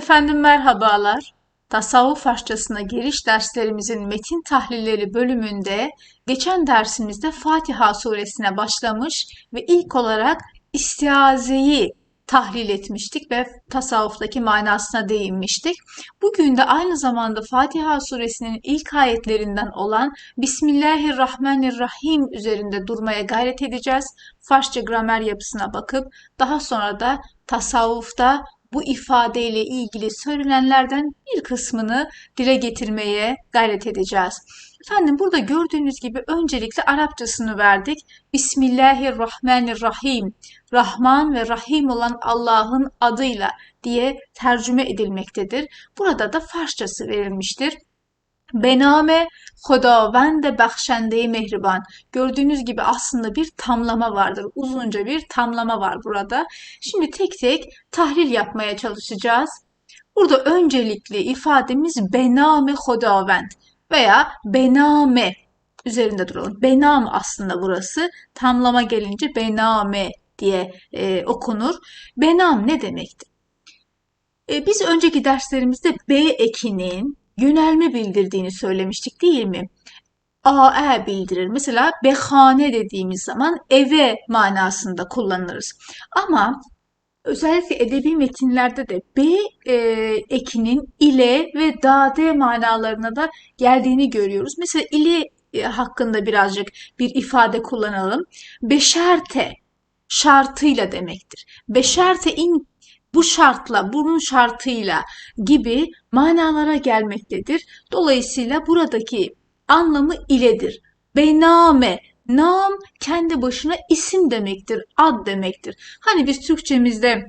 Efendim merhabalar. Tasavvuf Farsçasına giriş derslerimizin metin tahlilleri bölümünde geçen dersimizde Fatiha suresine başlamış ve ilk olarak istiazeyi tahlil etmiştik ve tasavvuftaki manasına değinmiştik. Bugün de aynı zamanda Fatiha suresinin ilk ayetlerinden olan Bismillahirrahmanirrahim üzerinde durmaya gayret edeceğiz. Farsça gramer yapısına bakıp daha sonra da tasavvufta bu ifadeyle ilgili söylenenlerden bir kısmını dile getirmeye gayret edeceğiz. Efendim burada gördüğünüz gibi öncelikle Arapçasını verdik. Bismillahirrahmanirrahim. Rahman ve Rahim olan Allah'ın adıyla diye tercüme edilmektedir. Burada da Farsçası verilmiştir. Bename Hodavend Bahşende Mehriban. Gördüğünüz gibi aslında bir tamlama vardır. Uzunca bir tamlama var burada. Şimdi tek tek tahlil yapmaya çalışacağız. Burada öncelikli ifademiz Bename Hodavend veya Bename üzerinde duralım. Benam aslında burası. Tamlama gelince Bename diye e, okunur. Benam ne demektir? E, biz önceki derslerimizde B ekinin yönelme bildirdiğini söylemiştik değil mi? AE bildirir. Mesela behane dediğimiz zaman eve manasında kullanırız. Ama özellikle edebi metinlerde de B e, ekinin ile ve dade manalarına da geldiğini görüyoruz. Mesela ile hakkında birazcık bir ifade kullanalım. Beşerte şartıyla demektir. Beşerte in bu şartla, bunun şartıyla gibi manalara gelmektedir. Dolayısıyla buradaki anlamı iledir. Bename, nam kendi başına isim demektir, ad demektir. Hani biz Türkçemizde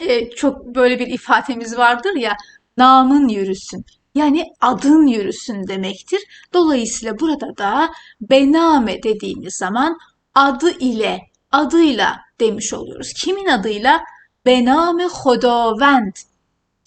e, çok böyle bir ifademiz vardır ya, namın yürüsün. Yani adın yürüsün demektir. Dolayısıyla burada da bename dediğimiz zaman adı ile, adıyla demiş oluyoruz. Kimin adıyla? Bename Hodavend.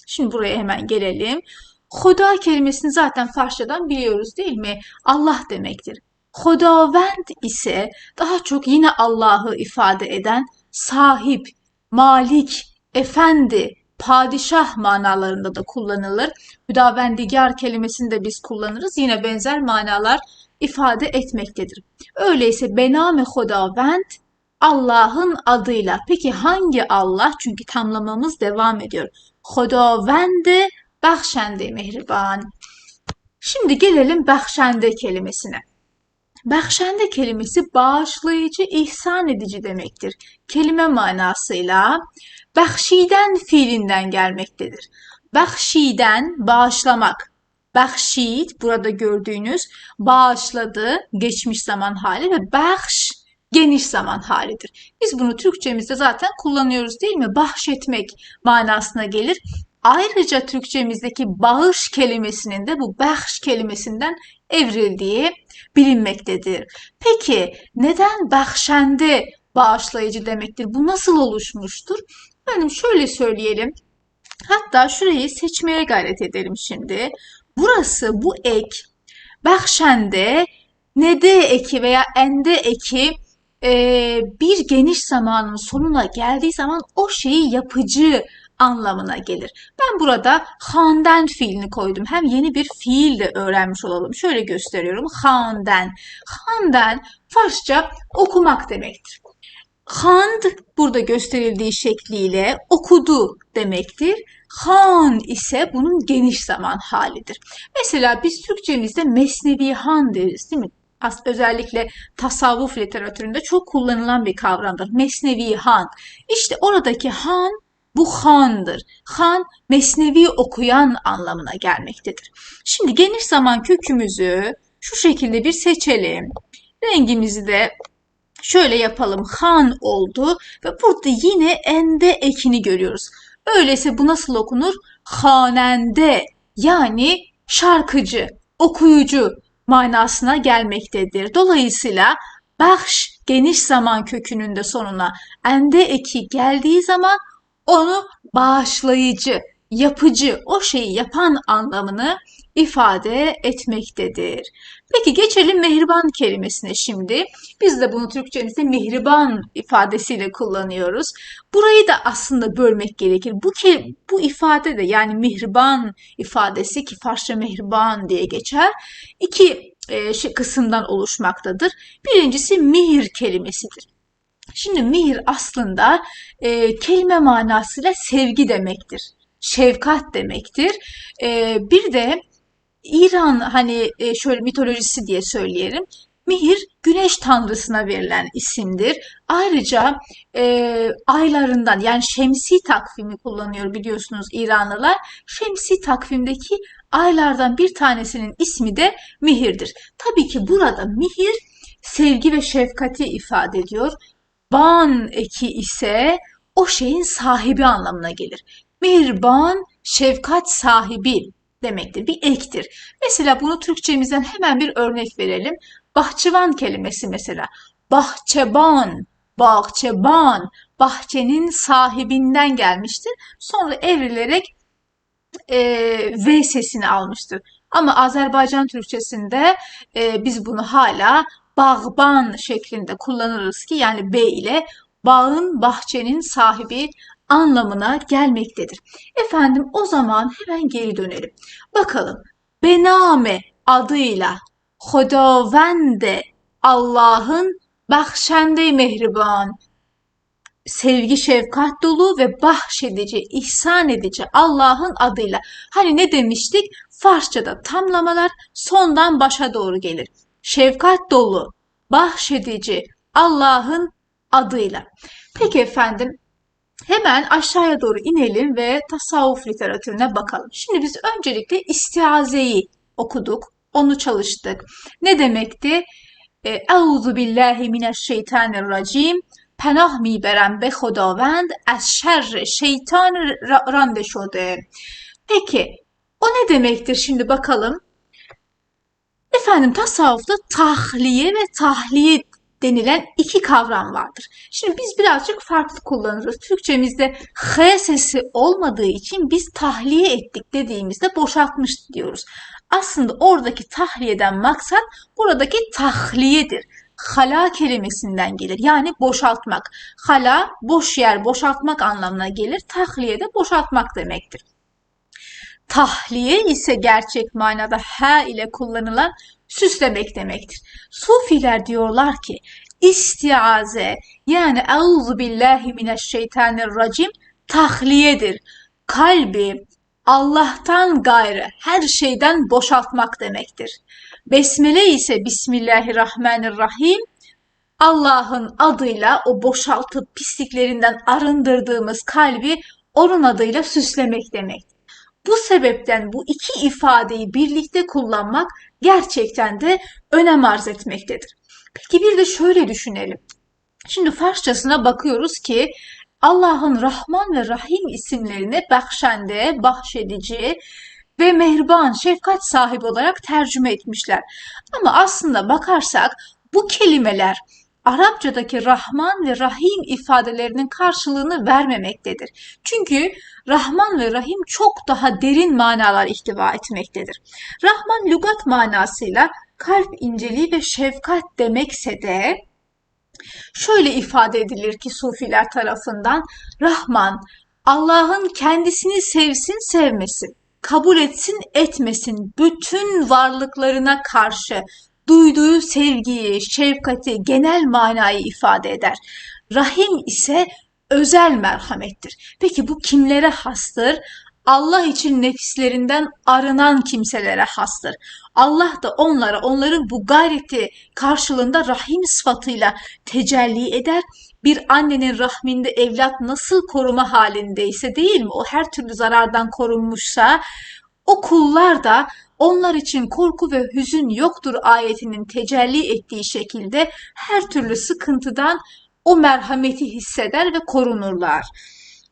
Şimdi buraya hemen gelelim. Hoda kelimesini zaten Farsçadan biliyoruz değil mi? Allah demektir. Hodavend ise daha çok yine Allah'ı ifade eden sahip, malik, efendi, padişah manalarında da kullanılır. Hüdavendigar kelimesini de biz kullanırız. Yine benzer manalar ifade etmektedir. Öyleyse bename hodavend Allah'ın adıyla. Peki hangi Allah? Çünkü tamlamamız devam ediyor. Hodavende bahşende mehriban. Şimdi gelelim bahşende kelimesine. Bahşende kelimesi bağışlayıcı, ihsan edici demektir. Kelime manasıyla bahşiden fiilinden gelmektedir. Bahşiden bağışlamak. Bahşid burada gördüğünüz bağışladı geçmiş zaman hali ve bahş geniş zaman halidir. Biz bunu Türkçemizde zaten kullanıyoruz değil mi? Bahşetmek manasına gelir. Ayrıca Türkçemizdeki bağış kelimesinin de bu bahş kelimesinden evrildiği bilinmektedir. Peki neden bahşende bağışlayıcı demektir? Bu nasıl oluşmuştur? Efendim şöyle söyleyelim. Hatta şurayı seçmeye gayret edelim şimdi. Burası bu ek bahşende nede eki veya ende eki e, bir geniş zamanın sonuna geldiği zaman o şeyi yapıcı anlamına gelir. Ben burada handen fiilini koydum. Hem yeni bir fiil de öğrenmiş olalım. Şöyle gösteriyorum. Handen. Handen Farsça okumak demektir. Hand burada gösterildiği şekliyle okudu demektir. Han ise bunun geniş zaman halidir. Mesela biz Türkçemizde mesnevi han deriz değil mi? Özellikle tasavvuf literatüründe çok kullanılan bir kavramdır. Mesnevi han. İşte oradaki han bu handır. Han mesnevi okuyan anlamına gelmektedir. Şimdi geniş zaman kökümüzü şu şekilde bir seçelim. Rengimizi de şöyle yapalım. Han oldu ve burada yine ende ekini görüyoruz. Öyleyse bu nasıl okunur? Hanende yani şarkıcı, okuyucu, manasına gelmektedir. Dolayısıyla bahş geniş zaman kökünün de sonuna ende eki geldiği zaman onu bağışlayıcı yapıcı, o şeyi yapan anlamını ifade etmektedir. Peki geçelim mehriban kelimesine şimdi. Biz de bunu Türkçemizde mihriban ifadesiyle kullanıyoruz. Burayı da aslında bölmek gerekir. Bu ke bu ifade de yani mihriban ifadesi ki Farsça mehriban diye geçer. İki e, şey, kısımdan oluşmaktadır. Birincisi mihir kelimesidir. Şimdi mihir aslında e, kelime manasıyla sevgi demektir. Şefkat demektir. E, bir de İran hani e, şöyle mitolojisi diye söyleyelim. Mihir güneş tanrısına verilen isimdir. Ayrıca e, aylarından yani şemsi takvimi kullanıyor biliyorsunuz İranlılar. Şemsi takvimdeki aylardan bir tanesinin ismi de Mihir'dir. Tabii ki burada Mihir sevgi ve şefkati ifade ediyor. Ban eki ise o şeyin sahibi anlamına gelir. Mihirban şefkat sahibi demektir. Bir ektir. Mesela bunu Türkçemizden hemen bir örnek verelim. Bahçıvan kelimesi mesela. Bahçeban, bahçeban, bahçenin sahibinden gelmiştir. Sonra evrilerek e, V sesini almıştır. Ama Azerbaycan Türkçesinde e, biz bunu hala bağban şeklinde kullanırız ki yani B ile bağın, bahçenin sahibi anlamına gelmektedir. Efendim o zaman hemen geri dönelim. Bakalım. Bename adıyla Hodavende Allah'ın bahşende mehriban, sevgi şefkat dolu ve bahşedici, ihsan edici Allah'ın adıyla. Hani ne demiştik? Farsçada tamlamalar sondan başa doğru gelir. Şefkat dolu, bahşedici Allah'ın adıyla. Peki efendim Hemen aşağıya doğru inelim ve tasavvuf literatürüne bakalım. Şimdi biz öncelikle istiazeyi okuduk, onu çalıştık. Ne demekti? Euzu billahi mineşşeytanirracim. Penah mi miberem be hodavend az şerr şeytan rande şode. Peki o ne demektir şimdi bakalım? Efendim tasavvufta tahliye ve tahliye denilen iki kavram vardır. Şimdi biz birazcık farklı kullanırız. Türkçemizde h sesi olmadığı için biz tahliye ettik dediğimizde boşaltmış diyoruz. Aslında oradaki tahliyeden maksat buradaki tahliyedir. Hala kelimesinden gelir. Yani boşaltmak. Hala boş yer, boşaltmak anlamına gelir. Tahliye de boşaltmak demektir. Tahliye ise gerçek manada ha ile kullanılan süslemek demektir. Sufiler diyorlar ki istiaze yani euzu billahi mineşşeytanirracim tahliyedir. Kalbi Allah'tan gayrı her şeyden boşaltmak demektir. Besmele ise Bismillahirrahmanirrahim Allah'ın adıyla o boşaltıp pisliklerinden arındırdığımız kalbi onun adıyla süslemek demektir. Bu sebepten bu iki ifadeyi birlikte kullanmak gerçekten de önem arz etmektedir. Peki bir de şöyle düşünelim. Şimdi Farsçasına bakıyoruz ki Allah'ın Rahman ve Rahim isimlerini bahşende, bahşedici ve mehriban, şefkat sahibi olarak tercüme etmişler. Ama aslında bakarsak bu kelimeler Arapçadaki Rahman ve Rahim ifadelerinin karşılığını vermemektedir. Çünkü Rahman ve Rahim çok daha derin manalar ihtiva etmektedir. Rahman lügat manasıyla kalp inceliği ve şefkat demekse de şöyle ifade edilir ki sufiler tarafından Rahman Allah'ın kendisini sevsin sevmesin, kabul etsin etmesin bütün varlıklarına karşı duyduğu sevgiyi, şefkati, genel manayı ifade eder. Rahim ise özel merhamettir. Peki bu kimlere hastır? Allah için nefislerinden arınan kimselere hastır. Allah da onlara, onların bu gayreti karşılığında rahim sıfatıyla tecelli eder. Bir annenin rahminde evlat nasıl koruma halindeyse değil mi? O her türlü zarardan korunmuşsa o kullar da onlar için korku ve hüzün yoktur ayetinin tecelli ettiği şekilde her türlü sıkıntıdan o merhameti hisseder ve korunurlar.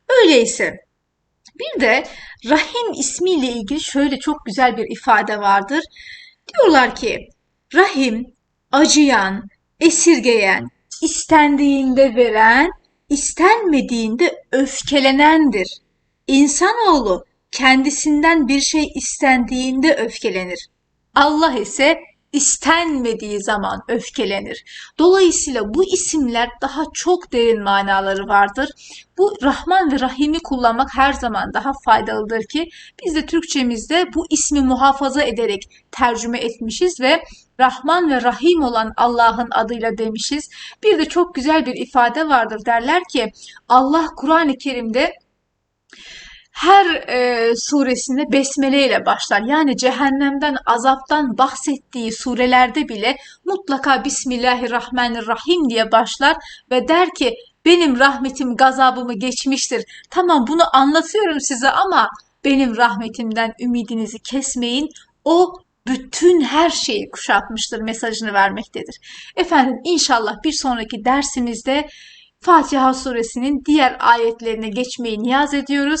Öyleyse bir de Rahim ismiyle ilgili şöyle çok güzel bir ifade vardır. Diyorlar ki Rahim acıyan, esirgeyen, istendiğinde veren, istenmediğinde öfkelenendir. İnsanoğlu kendisinden bir şey istendiğinde öfkelenir. Allah ise istenmediği zaman öfkelenir. Dolayısıyla bu isimler daha çok derin manaları vardır. Bu Rahman ve Rahim'i kullanmak her zaman daha faydalıdır ki biz de Türkçemizde bu ismi muhafaza ederek tercüme etmişiz ve Rahman ve Rahim olan Allah'ın adıyla demişiz. Bir de çok güzel bir ifade vardır derler ki Allah Kur'an-ı Kerim'de her e, suresinde besmele ile başlar. Yani cehennemden, azaptan bahsettiği surelerde bile mutlaka Bismillahirrahmanirrahim diye başlar ve der ki benim rahmetim gazabımı geçmiştir. Tamam bunu anlatıyorum size ama benim rahmetimden ümidinizi kesmeyin. O bütün her şeyi kuşatmıştır mesajını vermektedir. Efendim inşallah bir sonraki dersimizde Fatiha suresinin diğer ayetlerine geçmeyi niyaz ediyoruz.